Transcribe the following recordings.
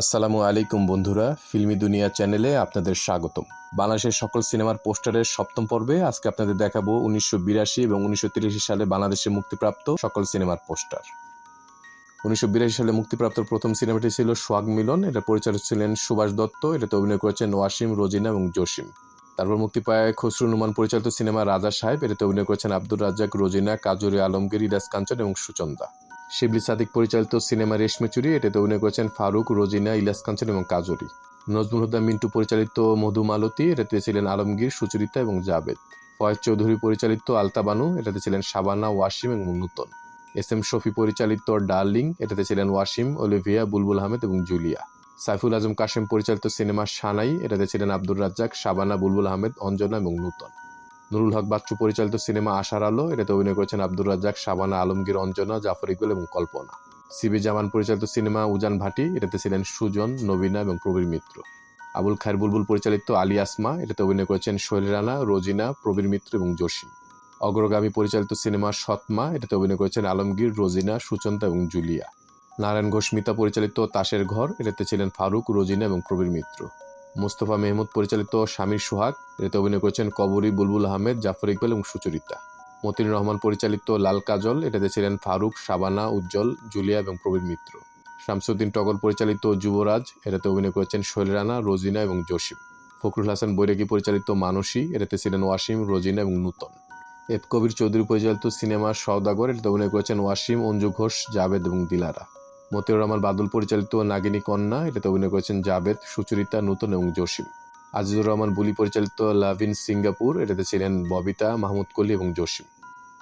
আসসালামু আলাইকুম বন্ধুরা, ফিল্মি দুনিয়া চ্যানেলে আপনাদের স্বাগতম। বাংলাদেশের সকল সিনেমার পোস্টারের সপ্তম পর্বে আজকে আপনাদের দেখাবো উনিশশো বিরাশি এবং উনিশশো তিরাশি সালে বাংলাদেশে মুক্তিপ্রাপ্ত সকল সিনেমার পোস্টার। উনিশশো বিরাশি সালে মুক্তিপ্রাপ্ত প্রথম সিনেমাটি ছিল সোয়াগ মিলন, এটা পরিচালক ছিলেন সুভাষ দত্ত, এটাতে অভিনয় করেছেন ওয়াসিম, রোজিনা এবং জসিম। তারপর মুক্তি পায় খসরু নুমান পরিচালিত সিনেমা রাজা সাহেব, এটাতে অভিনয় করেছেন আব্দুর রাজ্জাক, রোজিনা, কাজুরি আলমগীর, ইরাজ কাঞ্চন এবং সুচন্দা। শিবলি সাদিক পরিচালিত সিনেমা রেশমে চুরি, এটাতে অভিনয় করেছেন ফারুক, রোজিনা ইলাস কাঞ্চন এবং কাজরি। নজমুল হুদা, মিন্টু পরিচালিত মধুমালতী এটাতে ছিলেন আলমগীর, সুচরিতা এবং জাবেদ। ফয়েজ চৌধুরী পরিচালিত আলতাবানু এটাতে ছিলেন শাবানা, ওয়াসিম এবং নূতন। এস এম শফি পরিচালিত ডার্লিং, এটাতে ছিলেন ওয়াসিম অলিভিয়া বুলবুল আহমেদ এবং জুলিয়া। সাইফুল আজম কাশেম পরিচালিত সিনেমা সানাই, এটাতে ছিলেন আব্দুর রাজ্জাক, শাবানা, বুলবুল আহমেদ, অঞ্জনা এবং নূতন। নুরুল হক বাচ্চু পরিচালিত সিনেমা আশার আলো, এটাতে অভিনয় করেছেন আব্দুর রাজ্জাক, শাবানা আলমগীর অঞ্জনা জাফর ইকবাল এবং কল্পনা। সিবি জামান পরিচালিত সিনেমা উজান ভাটি, এটাতে ছিলেন সুজন, নবীনা এবং প্রবীর মিত্র। আবুল খায়ের বুলবুল পরিচালিত আলী আসমা, এটাতে অভিনয় করেছেন শৈল রানা, রোজিনা, প্রবীর মিত্র এবং জসিম। অগ্রগামী পরিচালিত সিনেমা সৎমা, এটাতে অভিনয় করেছেন আলমগীর, রোজিনা, সুচন্তা এবং জুলিয়া। নারায়ণ ঘোষ মিতা পরিচালিত তাসের ঘর, এটাতে ছিলেন ফারুক, রোজিনা এবং প্রবীর মিত্র। মোস্তফা মেহমুদ পরিচালিত স্বামীর সোহাগ, এতে অভিনয় করেছেন কবরী বুলবুল আহমেদ, জাফর ইকবাল এবং সুচরিতা। মতিন রহমান পরিচালিত লাল কাজল, এটাতে ছিলেন ফারুক, শাবানা, উজ্জ্বল, জুলিয়া এবং প্রবীর মিত্র। শামসুদ্দিন টগর পরিচালিত যুবরাজ, এটাতে অভিনয় করেছেন শৈল রানা, রোজিনা এবং জসিম। ফখরুল হাসান বৈরাগী পরিচালিত মানসী, এটাতে ছিলেন ওয়াসিম, রোজিনা এবং নূতন। এফ কবির চৌধুরী পরিচালিত সিনেমা সওদাগর, এটাতে অভিনয় করেছেন ওয়াসিম, অঞ্জু ঘোষ, জাভেদ এবং দিলারা। মতিউর রহমান বাদল পরিচালিত নাগিনী কন্যা, এটাতে অভিনয় করেছেন জাবেদ সুচরিতা, নূতন এবং জসিম। আজিজুর রহমান বুলি পরিচালিত লাভ ইন সিঙ্গাপুর, এটাতে ছিলেন ববিতা, মাহমুদ কলি এবং জসিম।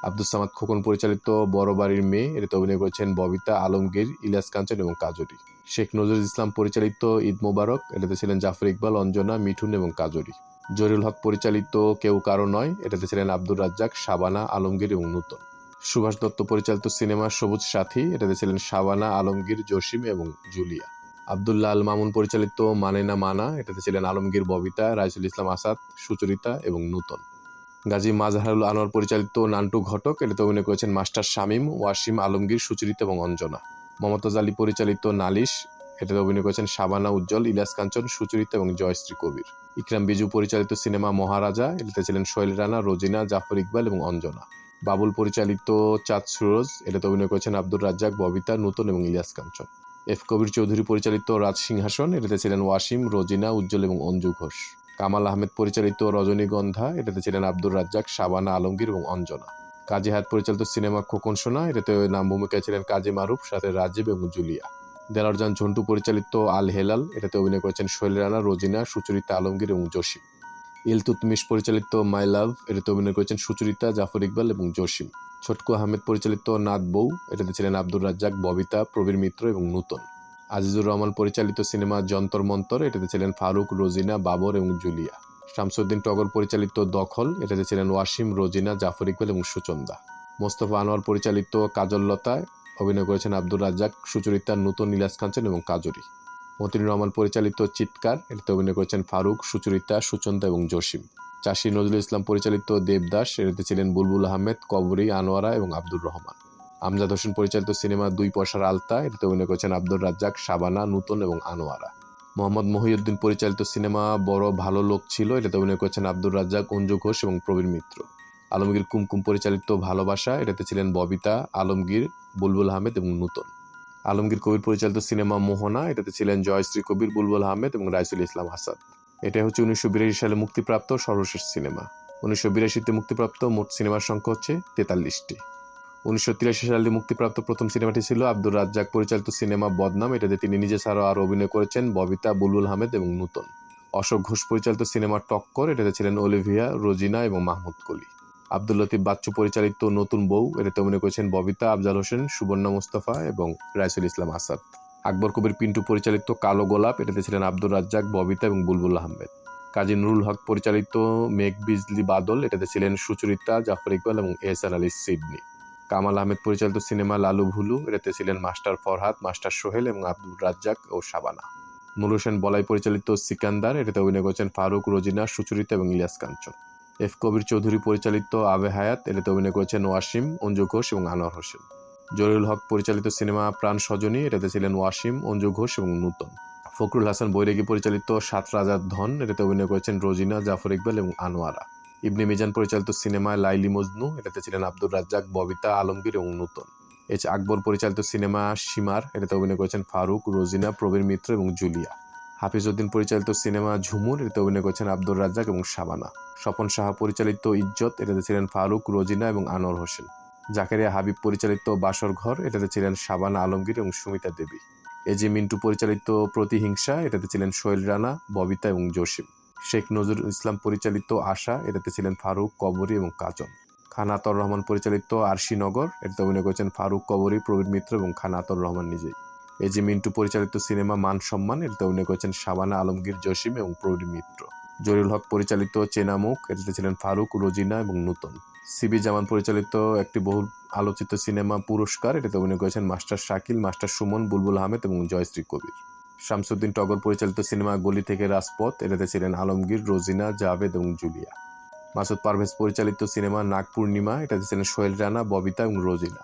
আব্দুল সামাদ খোকন পরিচালিত বড় বাড়ির মেয়ে, এটাতে অভিনয় করেছেন ববিতা, আলমগীর, ইলিয়াস কাঞ্চন এবং কাজরি শেখ নজরুল ইসলাম পরিচালিত ঈদ মোবারক, এটাতে ছিলেন জাফর ইকবাল, অঞ্জনা, মিঠুন এবং কাজরি জরিউল হক পরিচালিত কেউ কারও নয়, এটাতে ছিলেন আব্দুর রাজ্জাক, শাবানা, আলমগীর এবং নূতন। সুভাষ দত্ত পরিচালিত সিনেমা সবুজ সাথী, এটাতে ছিলেন শাবানা, আলমগীর, জসিম এবং জুলিয়া। আবদুল্লাহ আল মামুন পরিচালিত মানে না মানা, এটাতে ছিলেন আলমগীর, ববিতা, রাইসুল ইসলাম আসাদ, সুচরিতা এবং নূতন। গাজী মাজহারুল আনোয়ার পরিচালিত নান্টু ঘটক, এটাতে অভিনয় করেছেন মাস্টার শামীম, ওয়াসিম আলমগীর, সুচরিতা এবং অঞ্জনা। মমতাজ আলী পরিচালিত নালিশ, এটাতে অভিনয় করেছেন শাবানা উজ্জ্বল, ইলিয়াস কাঞ্চন, সুচরিতা এবং জয়শ্রী কবির। ইকরাম বিজু পরিচালিত সিনেমা মহারাজা, এটাতে ছিলেন শৈল রানা, রোজিনা, জাফর ইকবাল এবং অঞ্জনা। বাবুল পরিচালিত চাঁদ সুরজ, এটাতে অভিনয় করেছেন আব্দুর রাজ্জাক, ববিতা, নূতন এবং ইলিয়াস কাঞ্চন। এফ কবির চৌধুরী পরিচালিত রাজ সিংহাসন, এটাতে ছিলেন ওয়াসিম, রোজিনা, উজ্জ্বল এবং অঞ্জু ঘোষ। কামাল আহমেদ পরিচালিত রজনীগন্ধা, এটাতে ছিলেন আব্দুর রাজ্জাক, শাবানা আলমগীর এবং অঞ্জনা। কাজী হায়াত পরিচালিত সিনেমা খোকন সোনা, এটাতে নাম ভূমিকায় ছিলেন কাজী মারুফ, সাথে রাজীব এবং জুলিয়া। দেলারজান ঝন্টু পরিচালিত আল হেলাল, এটাতে অভিনয় করেছেন শৈল রানা, রোজিনা, সুচরিতা আলমগীর এবং জসিম ইলতুতমিশ পরিচালিত মাই লাভ, এটাতে অভিনয় করেছেন সুচরিতা, জাফর ইকবাল এবং জসিম। ছটকু আহমেদ পরিচালিত নাথ বউ, এটাতে ছিলেন আব্দুর রাজ্জাক, ববিতা, প্রবীর মিত্র এবং নূতন। আজিজুর রহমান পরিচালিত সিনেমা যন্তর মন্তর, এটাতে ছিলেন ফারুক, রোজিনা, বাবর এবং জুলিয়া। শামসুদ্দিন টগর পরিচালিত দখল, এটাতে ছিলেন ওয়াসিম, রোজিনা, জাফর ইকবাল এবং সুচন্দা। মোস্তফা আনোয়ার পরিচালিত কাজললতায় অভিনয় করেছেন আব্দুর রাজ্জাক, সুচরিতা, নূতন নীলাস কাঞ্চন এবং কাজরি। মতিন রহমান পরিচালিত চিৎকার এটাতে অভিনয় করেছেন ফারুক, সুচরিতা, সুচন্দা এবং জসিম। চাষি নজরুল ইসলাম পরিচালিত দেবদাস এটাতে ছিলেন বুলবুল আহমেদ, কবরী, আনোয়ারা এবং আব্দুর রহমান। আমজাদ হোসেন পরিচালিত সিনেমা দুই পয়সার আলতা এটাতে অভিনয় করেছেন আব্দুর রাজ্জাক, শাবানা, নূতন এবং আনোয়ারা। মোহাম্মদ মহিউদ্দিন পরিচালিত সিনেমা বড় ভালো লোক ছিল এটাতে অভিনয় করেছেন আব্দুর রাজ্জাক, অঞ্জু ঘোষ এবং প্রবীর মিত্র। আলমগীর কুমকুম পরিচালিত ভালোবাসা এটাতে ছিলেন ববিতা, আলমগীর, বুলবুল আহমেদ এবং নূতন। আলমগীর কবির পরিচালিত সিনেমা মোহনা, এটাতে ছিলেন জয়শ্রী কবির, বুলবুল আহমেদ এবং রাইসুল ইসলাম আসাদ এটা হচ্ছে উনিশশো বিরাশি সালে মুক্তিপ্রাপ্ত সর্বশেষ সিনেমা। উনিশশো বিরাশিতে মুক্তিপ্রাপ্ত মোট সিনেমার সংখ্যা হচ্ছে তেতাল্লিশটি। উনিশশো তিরাশি সালে মুক্তিপ্রাপ্ত প্রথম সিনেমাটি ছিল আব্দুর রাজ্জাক পরিচালিত সিনেমা বদনাম, এটাতে তিনি নিজে ছাড়াও আরও অভিনয় করেছেন ববিতা, বুলবুল আহমেদ এবং নূতন। অশোক ঘোষ পরিচালিত সিনেমা টক্কর, এটাতে ছিলেন অলিভিয়া রোজিনা এবং মাহমুদ কলি। আব্দুল লতিফ বাচ্চু পরিচালিত নতুন বউ, এটাতে অভিনয় করেছেন ববিতা, আফজাল হোসেন, সুবর্ণা মুস্তাফা এবং রাইসুল ইসলাম আসাদ। আকবর কবির পিন্টু পরিচালিত কালো গোলাপ, এটাতে ছিলেন আব্দুর রাজ্জাক, ববিতা এবং বুলবুল আহমেদ। কাজী নুরুল হক পরিচালিত মেঘ বিজলি বাদল, এটাতে ছিলেন সুচরিতা, জাফর ইকবাল এবং এহসান আলী সিডনি। কামাল আহমেদ পরিচালিত সিনেমা লালু ভুলু, এটাতে ছিলেন মাস্টার ফরহাদ, মাস্টার সোহেল এবং আব্দুর রাজ্জাক ও শাবানা। নুর হোসেন বলাই পরিচালিত সিকান্দার, এটাতে অভিনয় করেছেন ফারুক, রোজিনা, সুচরিতা এবং ইলিয়াস কাঞ্চন। এফ কবির চৌধুরী পরিচালিত আবে হায়াত এটাতে অভিনয় করেছেন ওয়াসিম, অঞ্জু ঘোষ এবং আনোয়ার হোসেন। জরিউল হক পরিচালিত সিনেমা প্রাণ সজনী, এটাতে ছিলেন ওয়াসিম, অঞ্জু ঘোষ এবং নূতন। ফখরুল হাসান বৈরাগী পরিচালিত সাত রাজার ধন, এটাতে অভিনয় করেছেন রোজিনা, জাফর ইকবাল এবং আনোয়ারা। ইবনে মিজান পরিচালিত সিনেমা লাইলি মজনু, এটাতে ছিলেন আব্দুর রাজ্জাক, ববিতা আলমগীর এবং নূতন। এইচ আকবর পরিচালিত সিনেমা সীমার এটাতে অভিনয় করেছেন ফারুক, রোজিনা, প্রবীর মিত্র এবং জুলিয়া। হাফিজউদ্দিন পরিচালিত সিনেমা ঝুমুর, এটাতে অভিনয় করেছেন আব্দুর রাজ্জাক এবং শাবানা। স্বপন সাহা পরিচালিত ইজ্জত, এটাতে ছিলেন ফারুক, রোজিনা এবং আনোয়ার হোসেন। জাকেরিয়া হাবিব পরিচালিত বাসর ঘর, এটাতে ছিলেন শাবানা আলমগীর এবং সুমিতা দেবী। এজি মিন্টু পরিচালিত প্রতিহিংসা, এটাতে ছিলেন সোহেল রানা, ববিতা এবং জসিম। শেখ নজরুল ইসলাম পরিচালিত আশা, এটাতে ছিলেন ফারুক, কবরী এবং কাজল। খান আতর রহমান পরিচালিত আরশিনগর এটাতে অভিনয় করেছেন ফারুক, কবরী, প্রবীর মিত্র এবং খান আতর রহমান নিজেই। এই যে মিন্টু পরিচালিত সিনেমা মান সম্মান এটাতে অভিনয় করেছেন শাবানা আলমগীর, জসিম এবং প্রবীর মিত্র। জরিউল হক পরিচালিত চেনামুখ এটাতে ছিলেন ফারুক, রোজিনা এবং নূতন। সিবি জামান পরিচালিত একটি বহুল আলোচিত সিনেমা পুরস্কার এটাতে অভিনয় করেছেন মাস্টার শাকিল, মাস্টার সুমন, বুলবুল আহমেদ এবং জয়শ্রী কবির। শামসুদ্দিন টগর পরিচালিত সিনেমা গলি থেকে রাজপথ এটাতে ছিলেন আলমগীর, রোজিনা, জাভেদ এবং জুলিয়া। মাসুদ পারভেজ পরিচালিত সিনেমা নাগ পূর্ণিমা এটাতে ছিলেন সোহেল রানা, ববিতা এবং রোজিনা।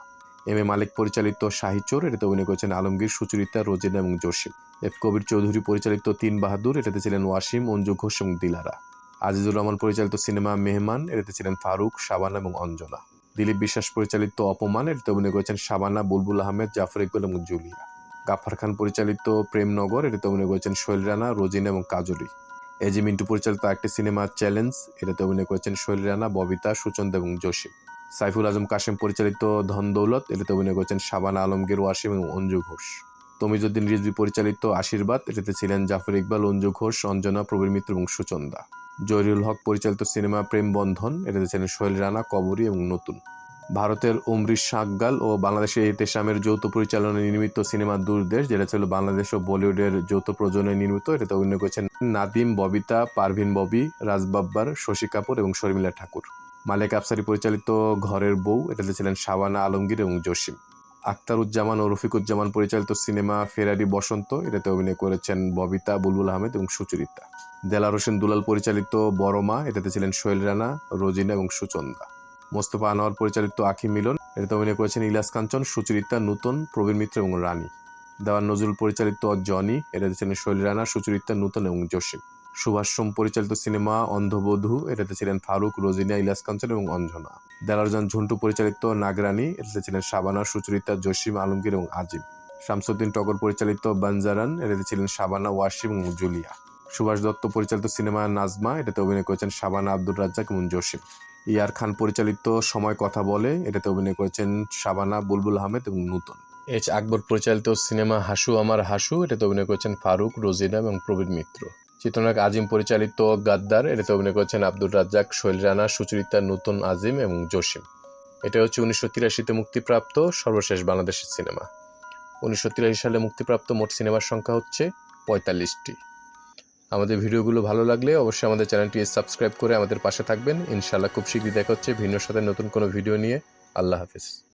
এম এ মালিক পরিচালিত শাহিচোর এটাতে অভিনয় করেছেন আলমগীর, সুচরিতা, রোজিনা এবং জসিম এফ কবির চৌধুরী পরিচালিত তিন বাহাদুর, এটাতে ছিলেন ওয়াসিম, অঞ্জু ঘোষ এবং দিলারা। আজিজুর রহমান পরিচালিত সিনেমা মেহমান, এটাতে ছিলেন ফারুক, শাবানা এবং অঞ্জনা। দিলীপ বিশ্বাস পরিচালিত অপমান, এটাতে অভিনয় করেছেন শাবানা, বুলবুল আহমেদ, জাফর ইকবাল এবং জুলিয়া। গাফার খান পরিচালিত প্রেমনগর, এটাতে অভিনয় করেছেন সোহেল রানা, রোজিনা এবং কাজলি। এজি মিন্টু পরিচালিত একটি সিনেমা, চ্যালেঞ্জ, এটাতে অভিনয় করেছেন সোহেল রানা, ববিতা, সুচন্দ এবং জসিম সাইফুল আজম কাশেম পরিচালিত ধন দৌলত, এটাতে অভিনয় করেছেন শাবানা আলমগীর, ওয়াসিম এবং অঞ্জু ঘোষ। তমিজুদ্দিন রিজভি পরিচালিত আশীর্বাদ, এটাতে ছিলেন জাফর ইকবাল, অঞ্জু ঘোষ, অঞ্জনা, প্রবীর মিত্র এবং সুচন্দা। জহিরুল হক পরিচালিত সিনেমা প্রেম বন্ধন, এটাতে ছিলেন সোহেল রানা, কবরী এবং নতুন। ভারতের অমৃত সাকগাল ও বাংলাদেশের এহতেশামের যৌথ পরিচালনায় নির্মিত সিনেমা দূরদেশ যেটা ছিল বাংলাদেশ ও বলিউডের যৌথ প্রযোজনায় নির্মিত, এটাতে অভিনয় করেছেন নাদিম, ববিতা, পারভিন ববি রাজবাব্বার শশী কাপুর এবং শর্মিলা ঠাকুর। মালেক আফসারি পরিচালিত ঘরের বউ এটাতে ছিলেন শাবানা আলমগীর এবং জসিম। আখতারুজ্জামান ও রফিকুজ্জামান পরিচালিত সিনেমা ফেরারি বসন্ত, এটাতে অভিনয় করেছেন ববিতা, বুলবুল আহমেদ এবং সুচরিতা। দেলার হোসেন দুলাল পরিচালিত বড়মা এটাতে ছিলেন সোহেল রানা, রোজিনা এবং সুচন্দা। মোস্তফা আনোয়ার পরিচালিত আখি মিলন, এটাতে অভিনয় করেছেন ইলাস কাঞ্চন, সুচরিতা, নূতন প্রবীর মিত্র এবং রানী। দেওয়ান নজরুল পরিচালিত জনি, এটাতে ছিলেন শৈল রানা, সুচরিতা, নূতন এবং জসিম। সুভাষ পরিচালিত সিনেমা অন্ধবধূ, এটাতে ছিলেন ফারুক, রোজিনা ইলাস কাঞ্চন এবং অঞ্জনা। দেলারজন ঝন্টু পরিচালিত নাগরানী, এটাতে ছিলেন শাবানা, সুচরিতা, জসিম আলমগীর এবং আজিম। শামসুদ্দিন টগর পরিচালিত বানজারান, এটাতে ছিলেন শাবানা, ওয়াসিম এবং জুলিয়া। সুভাষ দত্ত পরিচালিত সিনেমা নাজমা, এটাতে অভিনয় করেছেন শাবানা, আব্দুর রাজ্জাক এবং জসিম। ইয়ার খান পরিচালিত সময় কথা বলে, এটাতে অভিনয় করেছেন শাবানা, বুলবুল আহমেদ এবং নূতন। এইচ আকবর পরিচালিত সিনেমা হাসু আমার হাসু, এটাতে অভিনয় করেছেন ফারুক, রোজিনা এবং প্রবীর মিত্র। চিত্রনায়ক আজিম পরিচালিত গাদ্দার, এটাতে অভিনয় করেছেন আব্দুল রাজ্জাক, শৈল রানা, সুচরিতা, নতুন আজিম এবং জসিম। এটা হচ্ছে উনিশশো তিরাশিতে মুক্তিপ্রাপ্ত সর্বশেষ বাংলাদেশের সিনেমা। উনিশশো তিরাশি সালে মুক্তিপ্রাপ্ত মোট সিনেমার সংখ্যা হচ্ছে পঁয়তাল্লিশটি। আমাদের ভিডিওগুলো ভালো লাগলে অবশ্যই আমাদের চ্যানেলটি সাবস্ক্রাইব করে আমাদের পাশে থাকবেন। ইনশাআল্লাহ খুব শীঘ্রই দেখা হচ্ছে ভিন্ন সাথে নতুন কোনো ভিডিও নিয়ে। আল্লাহ হাফিজ।